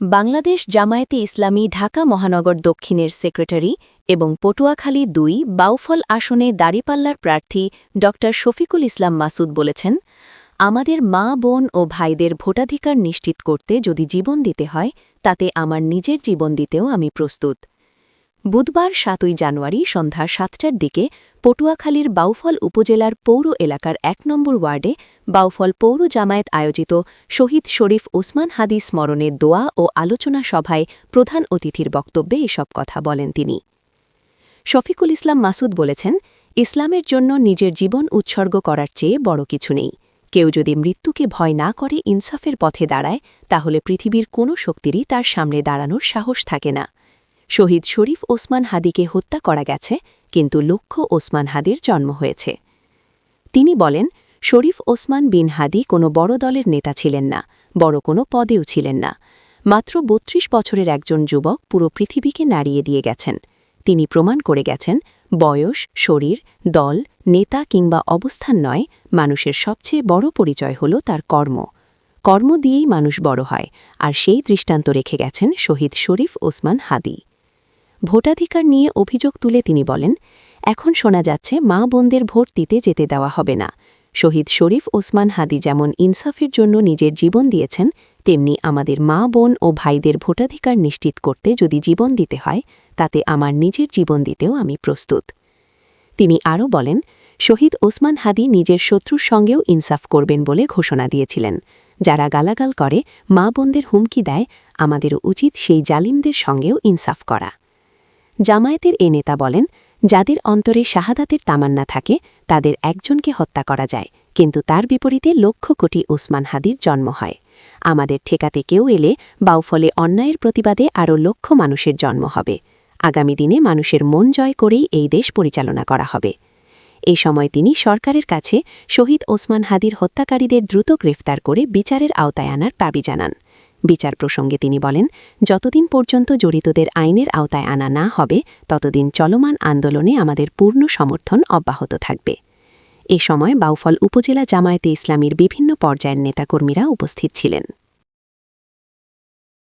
বাংলাদেশ জামায়াতে ইসলামী ঢাকা মহানগর দক্ষিণের সেক্রেটারি এবং পটুয়াখালী দুই বাউফল আসনে দাঁড়িপাল্লার প্রার্থী ড. শফিকুল ইসলাম মাসুদ বলেছেন, আমাদের মা, বোন ও ভাইদের ভোটাধিকার নিশ্চিত করতে যদি জীবন দিতে হয়, তাতে আমার নিজের জীবন দিতেও আমি প্রস্তুত। বুধবার সাতই জানুয়ারি সন্ধ্যা সাতটার দিকে পটুয়াখালীর বাউফল উপজেলার পৌর এলাকার এক নম্বর ওয়ার্ডে বাউফল পৌর জামায়াত আয়োজিত শহীদ শরীফ ওসমান হাদি স্মরণে দোয়া ও আলোচনা সভায় প্রধান অতিথির বক্তব্যে এসব কথা বলেন তিনি। শফিকুল ইসলাম মাসুদ বলেছেন, ইসলামের জন্য নিজের জীবন উৎসর্গ করার চেয়ে বড় কিছু নেই। কেউ যদি মৃত্যুকে ভয় না করে ইনসাফের পথে দাঁড়ায়, তাহলে পৃথিবীর কোনো শক্তিরই তার সামনে দাঁড়ানোর সাহস থাকে না। শহীদ শরীফ ওসমান হাদিকে হত্যা করা গেছে, কিন্তু লক্ষ্য ওসমান হাদির জন্ম হয়েছে। তিনি বলেন, শরীফ ওসমান বিন হাদি কোনো বড় দলের নেতা ছিলেন না, বড় কোনো পদেও ছিলেন না। মাত্র ৩২ বছরের একজন যুবক পুরো পৃথিবীকে নাড়িয়ে দিয়ে গেছেন। তিনি প্রমাণ করে গেছেন, বয়স, শরীর, দল, নেতা কিংবা অবস্থান নয়, মানুষের সবচেয়ে বড় পরিচয় হল তার কর্ম। কর্ম দিয়েই মানুষ বড় হয়, আর সেই দৃষ্টান্ত রেখে গেছেন শহীদ শরীফ ওসমান হাদি। ভোটাধিকার নিয়ে অভিযোগ তুলে তিনি বলেন, এখন শোনা যাচ্ছে মা বোনদের ভোট দিতে যেতে দেওয়া হবে না। শহীদ শরীফ, ওসমান হাদি যেমন ইনসাফের জন্য নিজের জীবন দিয়েছেন, তেমনি আমাদের মা বোন ও ভাইদের ভোটাধিকার নিশ্চিত করতে যদি জীবন দিতে হয়, তাতে আমার নিজের জীবন দিতেও আমি প্রস্তুত। তিনি আরও বলেন, শহীদ ওসমান হাদি নিজের শত্রুর সঙ্গেও ইনসাফ করবেন বলে ঘোষণা দিয়েছিলেন। যারা গালাগাল করে, মা বোনদের হুমকি দেয়, আমাদেরও উচিত সেই জালিমদের সঙ্গেও ইনসাফ করা। জামায়াতের এ নেতা বলেন, যাদের অন্তরে শাহাদাতের তামান্না থাকে, তাদের একজনকে হত্যা করা যায়, কিন্তু তার বিপরীতে লক্ষ কোটি ওসমান হাদির জন্ম হয়। আমাদের ঠেকাতে কেউ এলে, বাউফলে অন্যায়ের প্রতিবাদে আরও লক্ষ মানুষের জন্ম হবে। আগামী দিনে মানুষের মন জয় করেই এই দেশ পরিচালনা করা হবে। এ সময় তিনি সরকারের কাছে শহীদ ওসমান হাদির হত্যাকারীদের দ্রুত গ্রেফতার করে বিচারের আওতায় আনার দাবি জানান। বিচার প্রসঙ্গে তিনি বলেন, যতদিন পর্যন্ত জড়িতদের আইনের আওতায় আনা না হবে, ততদিন চলমান আন্দোলনে আমাদের পূর্ণ সমর্থন অব্যাহত থাকবে। এ সময় বাউফল উপজেলা জামায়াতে ইসলামীর বিভিন্ন পর্যায়ের নেতাকর্মীরা উপস্থিত ছিলেন।